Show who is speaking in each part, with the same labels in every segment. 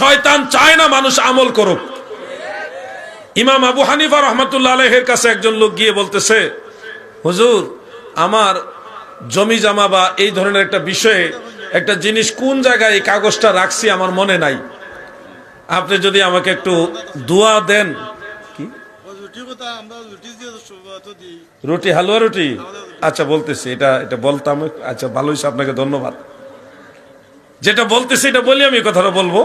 Speaker 1: শয়তান চায় না মানুষ আমল করুক। ইমাম আবু হানিফা রহমতুল্লাহ আলহের কাছে একজন লোক গিয়ে বলতেছে, হুজুর, আমার জমি জমা বা এই ধরনের একটা বিষয়ে একটা জিনিস কোন জায়গায় এই কাগজটা রাখছি আমার মনে নাই। আপনি যদি আমাকে একটু দোয়া দেন।
Speaker 2: রুটি,
Speaker 1: হালুয়া রুটি? আচ্ছা বলতেছি, এটা এটা বলতাম আচ্ছা ভালো হয়েছে আপনাকে ধন্যবাদ। যেটা বলতেছি, এটা বলি আমি কথাটা বলব।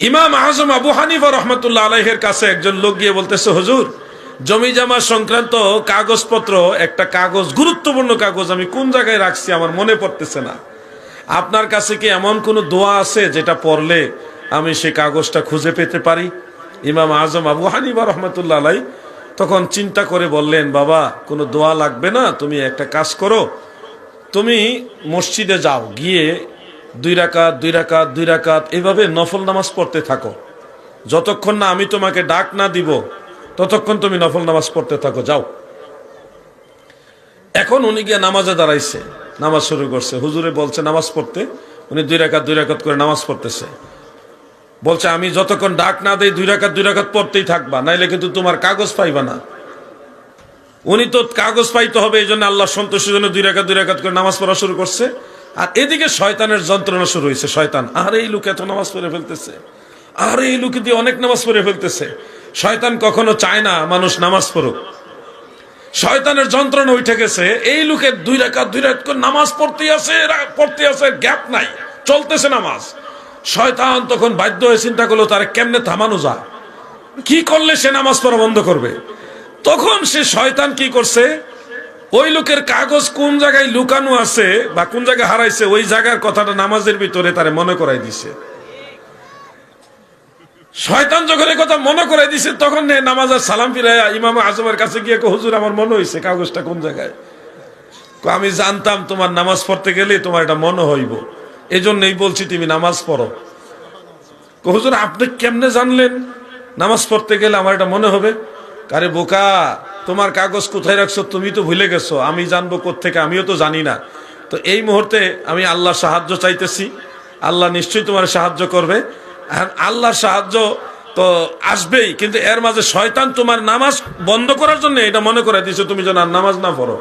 Speaker 1: ইমাম আজম আবু হানিফা রহমতুল্লাহ আলাইহের কাছে একজন লোক গিয়ে বলতেছে, হুজুর, জমি জমা সংক্রান্ত কাগজপত্র, একটা কাগজ, গুরুত্বপূর্ণ কাগজ আমি কোন জায়গায় রাখছি আমার মনে পড়তেছে না। আপনার কাছে কি এমন কোনো দোয়া আছে যেটা পড়লে আমি সেই কাগজটা খুঁজে পেতে পারি? ইমাম আজম আবু হানিফা রহমতুল্লাহ আলাই তখন চিন্তা করে বললেন, বাবা, কোনো দোয়া লাগবে না? তুমি একটা কাজ করো। তুমি মসজিদে যাও, গিয়ে দুই রাকাত দুই রাকাত দুই রাকাত, এভাবে নফল নামাজ পড়তে থাকো। যতক্ষণ না আমি তোমাকে ডাক না দিব, ততক্ষণ তুমি নফল নামাজ পড়তে থাকো, যাও। এখন উনি গিয়ে নামাজে দাঁড়াইছে, নামাজ শুরু করছে। হুজুরে বলছে, নামাজ পড়তে? উনি দুই রাকাত দুই রাকাত করে নামাজ পড়তেছে। বলছে, আমি যতক্ষণ ডাক না দেই, দুই রাকাত দুই রাকাত পড়তেই থাকবা, নাইলে কিন্তু তোমার কাগজ পাইবা না। উনি তো কাগজ পাইতে হবে, এই জন্য আল্লাহ সন্তোষের জন্য দুই রাকাত দুই রাকাত করে নামাজ পড়া শুরু করছে। আর এদিকে শয়তানের যন্ত্রণা শুরু হয়েছে, শয়তান। আর এই লোক এত নামাজ পড়ে ফেলতেছে। আর এই লোকে দিয়ে অনেক নামাজ পড়ে ফেলতেছে। শয়তান কখনো চায় না মানুষ নামাজ পড়ুক। শয়তানের যন্ত্রণা উঠে গেছে। এই লোকের দুই রাকাত, দুই করে নামাজ পড়তে আছে পড়তে আছে, গ্যাপ নাই। চলতেছে নামাজ। শয়তান তখন বাধ্য হয়ে চিন্তা করল, তার কেমনে থামানো যায়? কি করলে সে নামাজ পড়া বন্ধ করবে? তখন সে শয়তান কি করছে? ওই লোকের কাগজ কোন জায়গায় লুকানো আছে বা কোন জায়গায় হারাইছে, ওই জায়গার কথাটা নামাজের ভিতরে তারে মনে করাই দিছে। শয়তান যখন এই কথা মনে করে দিছে, তখন নে নামাজের সালাম ফিরাইয়া ইমাম আজমের কাছে গিয়ে হুজুর, আমার মনে হয়েছে কাগজটা কোন জায়গায়? আমি জানতাম তোমার নামাজ পড়তে গেলে তোমার এটা মনে হইব। এই জন্যই বলছি তুমি নামাজ পড়ো। হুজুর, আপনি কেমনে জানলেন? নামাজ পড়তে গেলে আমার এটা মনে হবে? কারে, বোকা তোমার কাগজ কোথায় রাখছো? তুমি তো ভুলে গেছো। আমি জানব থেকে আমিও তো জানি না। তো এই মুহূর্তে আমি আল্লাহর সাহায্য চাইতেছি। আল্লাহ নিশ্চয়ই তোমার সাহায্য করবে। আর আল্লাহর সাহায্য তো আসবেই, কিন্তু এর মাঝে শয়তান তোমার নামাজ বন্ধ করার জন্য এটা মনে করে দিছো তুমি যেন আর নামাজ না পড়ো।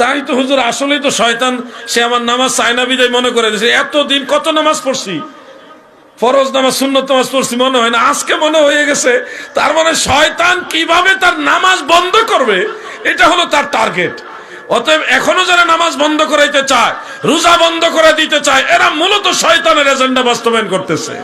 Speaker 1: তাই তো হুজুর, আসলেই তো শয়তান, সে আমার নামাজ চায়না বিদায় মনে করে দিয়েছে। এতদিন কত নামাজ পড়ছি? ফরজ নামাজ, সুন্নত নামাজ পড়ছি, মনে হয় না। আজকে মনে হয়ে গেছে, তার মানে শয়তান কীভাবে তার নামাজ বন্ধ করবে, এটা হলো তার টার্গেট অতএব এখনও যারা নামাজ বন্ধ করাইতে চায়, রোজা বন্ধ করে দিতে চায়, এরা মূলত শয়তানের এজেন্ডা বাস্তবায়ন করতেছে।